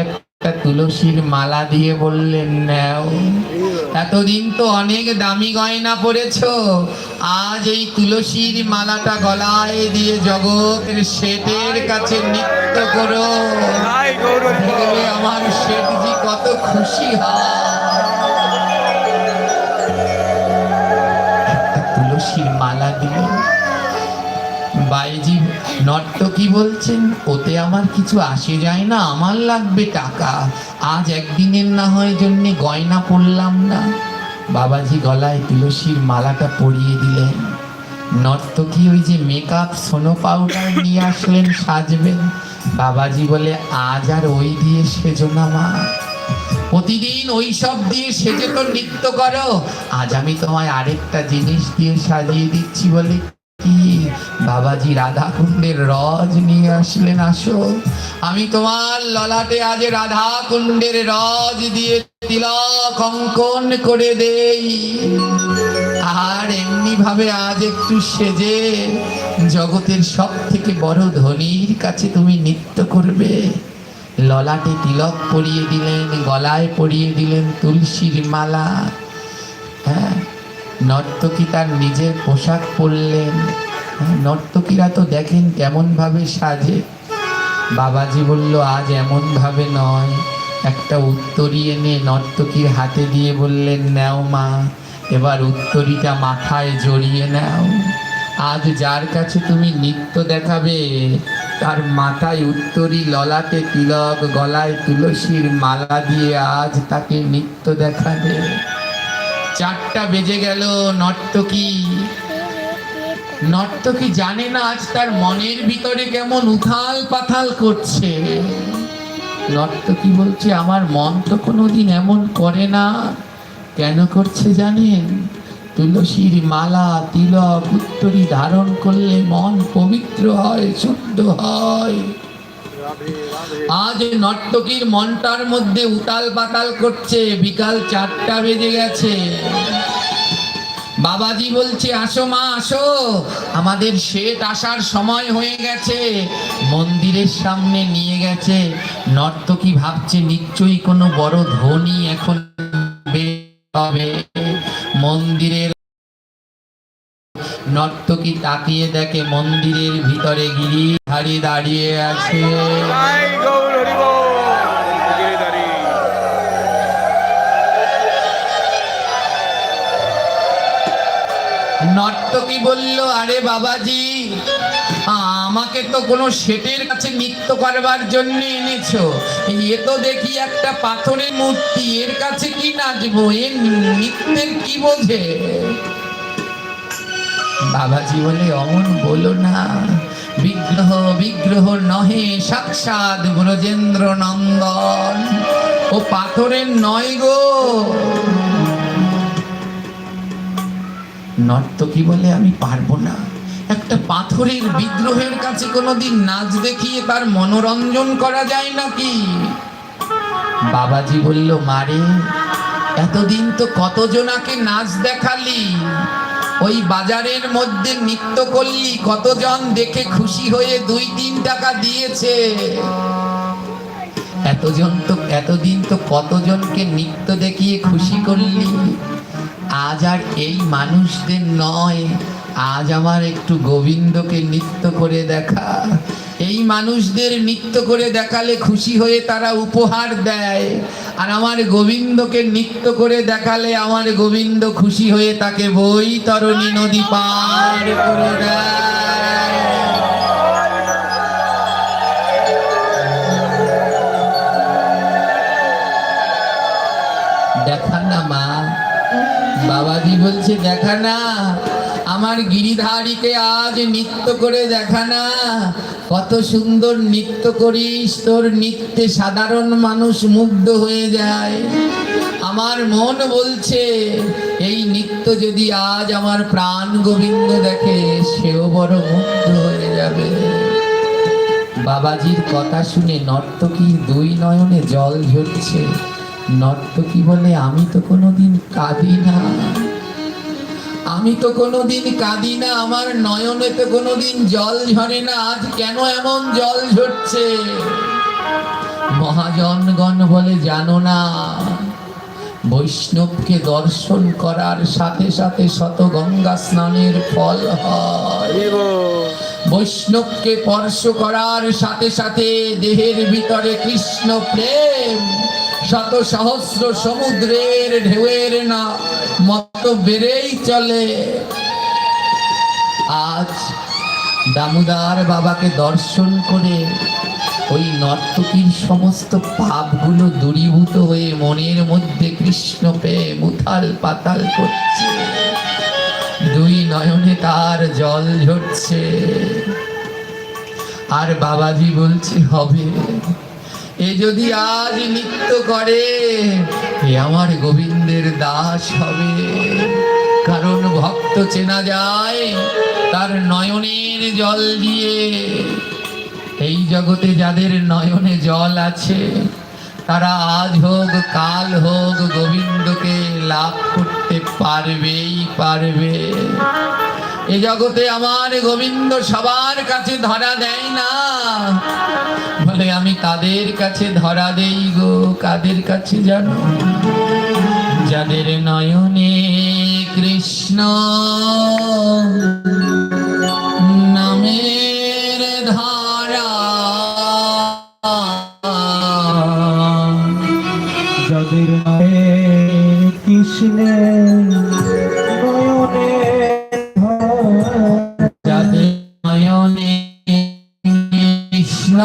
একটা তুলসীর মালা দিয়ে বললেন নাও। এতদিন তো অনেক দামি গয়না পরেছ। আজ এই তুলসীর মালাটা গলায় দিয়ে জগতের শেঠের কাছে নৃত্য করো। আমার শেঠজি কত খুশি হয়। একটা তুলসীর মালা দিল বাইজি নর্তকী বলছেন? ওতে আমার কিছু আসে যায় না, আমার লাগবে টাকা। আজ একদিনের না হয় জন্যে গয়না পরলাম না। বাবাজি গলায় তুলসীর মালাটা পরিয়ে দিলেন। নর্তকী ওই যে মেকআপ সোনো পাউডার নিয়ে আসলেন সাজবেন? বাবাজি বলে, আজ আর ওই দিয়ে সেজো না মা। প্রতিদিন ওই সব দিয়ে সেজে তো নৃত্য করো। আজ আমি তোমায় আরেকটা জিনিস দিয়ে সাজিয়ে দিচ্ছি বলে কি বাবাজি রাধা কুণ্ডের রজ নিয়ে আসলেন আসো আমি তোমার ললাটে আজ রাধা কুণ্ডের রজ দিয়ে তিলক অঙ্কন করে দেই। আর এমনি ভাবে আজ একটু সেজে জগতের সব থেকে বড় ধনীর কাছে তুমি নৃত্য করবে। ললাটে তিলক পরিয়ে দিলেন, গলায় পরিয়ে দিলেন তুলসীর মালা। হ্যাঁ নর্তকী তার নিজের পোশাক পরলেন হ্যাঁ, নর্তকীরা তো দেখেন কেমন ভাবে সাজে। বাবাজি বলল আজ এমন ভাবে নয়। একটা উত্তরী এনে নর্তকীর হাতে দিয়ে বললেন নেও মা এবার উত্তরীটা মাথায় জড়িয়ে নাও। আজ যার কাছে তুমি নৃত্য দেখাবে তার মাথায় উত্তরী ললাটে তিলক গলায় তুলসীর মালা দিয়ে আজ তাকে নৃত্য দেখাবে। চারটা বেজে গেল, নর্তকী। নর্তকী জানে না আজ তার মনের ভিতরে কেমন উথাল পাথাল করছে। নর্তকী বলছে, আমার মন তো কোনোদিন এমন করে না। কেন করছে জানেন? তুলসীর মালা তিলক উত্তরী ধারণ করলে মন পবিত্র হয়, শুদ্ধ হয়। আজ নর্তকীর মনটার মধ্যে উতাল পাতাল করছে, বিকাল চারটা বেজে গেছে। বাবাজি বলছে, আসো মা, আসো। আমাদের শেঠ আসার সময় হয়ে গেছে। মন্দিরের সামনে নিয়ে গেছে। নর্তকী ভাবছে, নিশ্চয়ই কোনো বড় ধনী এখন হবে। মন্দিরের নর্তকী তাকিয়ে দেখে মন্দিরের ভিতরে গিরিধারী দাঁড়িয়ে আছে। নর্তকী বলল আরে বাবাজি আমাকে তো কোনো শেটের কাছে নৃত্য করবার জন্য এনেছো। এ তো দেখি একটা পাথরের মূর্তি এর কাছে কি নাচবো? এর নৃত্যের কি বোঝে? বাবাজি বলে অমন বলো না। বিগ্রহ বিগ্রহ নহে, সাক্ষাৎ ব্রজেন্দ্র নন্দন। ও পাথরের নয় গো। নর্তকী বলে, আমি পারব না। একটা পাথরের বিগ্রহের কাছে কোনোদিন নাচ দেখিয়ে তার মনোরঞ্জন করা যায় নাকি? বাবাজি বলল, মারে, এতদিন তো কতজনাকে নাচ দেখালি? ওই বাজারের মধ্যে নিত্য করলি কতজন দেখে খুশি হয়ে দুই তিন টাকা দিয়েছে? এতজন তো, এতদিন তো কতজনকে নিত্য দেখিয়ে খুশি করলি? আজ আর এই মানুষদের নয়। আজ আমার একটু গোবিন্দকে নৃত্য করে দেখা। এই মানুষদের নৃত্য করে দেখালে খুশি হয়ে তারা উপহার দেয়। আর আমার গোবিন্দকে নৃত্য করে দেখালে আমার গোবিন্দ খুশি হয়ে তাকে বই তরণী নদী পার করে দেখা না মা। বাবাজি বলছে দেখা না। আমার গিরিধারীকে আজ নৃত্য করে দেখা না। কত সুন্দর নৃত্য করিস তোর নৃত্যে সাধারণ মানুষ মুগ্ধ হয়ে যায়। আমার মন বলছে, এই নৃত্য যদি আজ আমার প্রাণ গোবিন্দ দেখে, সেও বড় মুগ্ধ হয়ে যাবে। বাবাজির কথা শুনে নর্তকীর দুই নয়নে জল ঝরছে। নর্তকী বলে, আমি তো কোনোদিন কাঁদি না। আমি তো কোনোদিন কাঁদি না আমার নয়নে তো কোনোদিন জল ঝরে না আজ কেন এমন জল ঝরছে? মহাজনগণ বলে জানো না বৈষ্ণবকে দর্শন করার সাথে সাথে শত গঙ্গা স্নানের ফল হয়। বৈষ্ণবকে স্পর্শ করার সাথে সাথে দেহের ভিতরে কৃষ্ণ প্রেম শত সহস্র সমুদ্রের ঢেউয়ের না মত বেড়েই চলে। আজ দামোদার বাবাকে দর্শন করে ওই নর্তকীর সমস্ত পাপগুলো দূরীভূত হয়ে মনের মধ্যে কৃষ্ণ প্রেম উথাল পাতাল করছে। দুই নয়নে তার জল ঝরছে। আর বাবাজি বলছে, হবে। এ যদি আজ নৃত্য করে, এ আমার গোবিন্দের দাস হবে। কারণ ভক্ত চেনা যায়, তার নয়নের জল দিয়ে। এই জগতে যাদের নয়নে জল আছে, তারা আজ হোক, কাল হোক, গোবিন্দকে লাভ করতে পারবেই পারবে। এ জগতে আমার গোবিন্দ সবার কাছে ধরা দেয় না। বলে আমি কাদের কাছে ধরা দেই গো কাদের কাছে জানো? যাদের নয়নে কৃষ্ণ নামের ধারা। যাদের নয়নে যাদের নয়নে কৃষ্ণ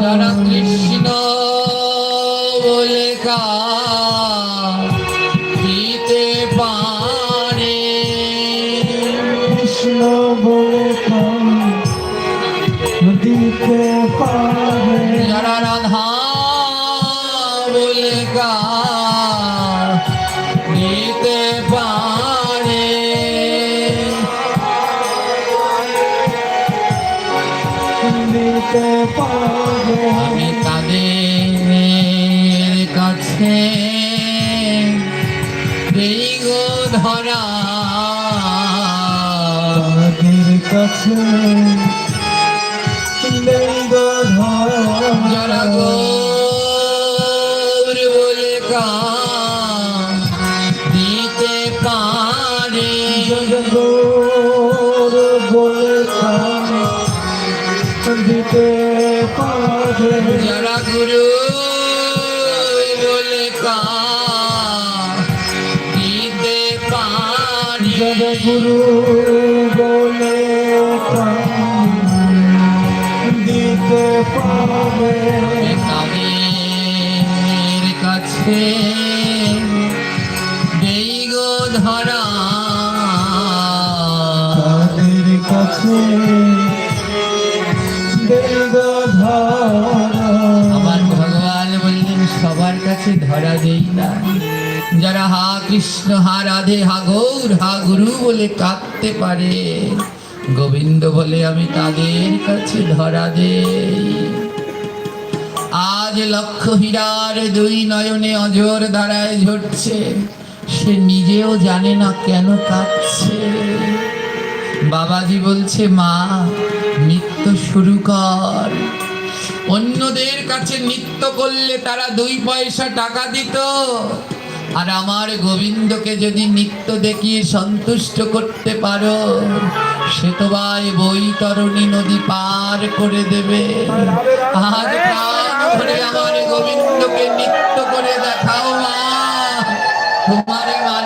যারা কৃষ্ণ বলে দিতে পারে কৃষ্ণ বলে দিতে পারে দেই গো ধরা তাদের কাছে নেই গো যারা ধরা বলে দিতে পারে। জগৎ বলে দিতে পারে। যারা গুরু তাদের কাছে আমার ভগবান বললেন, সবার কাছে ধরা দেই না। যারা হা কৃষ্ণ, হা রাধে, হা গৌর, হা গুরু বলে কাঁদতে পারে। গোবিন্দ বলে, আমি তাদের কাছে ধরা দেই। আজ লক্ষ হীরার দুই নয়নে অজর ধারায় ঝরছে। সে নিজেও জানে না কেন কাঁদছে বাবাজি বলছে, মা নৃত্য শুরু কর। অন্যদের কাছে নৃত্য করলে তারা দুই পয়সা টাকা দিত। আর আমার গোবিন্দকে যদি নিত্য দেখিয়ে সন্তুষ্ট করতে পারো, সে তো ভাই বৈতরণী নদী পার করে দেবে। আর আমার গোবিন্দকে নিত্য করে দেখাও মা। তোমার হয়ে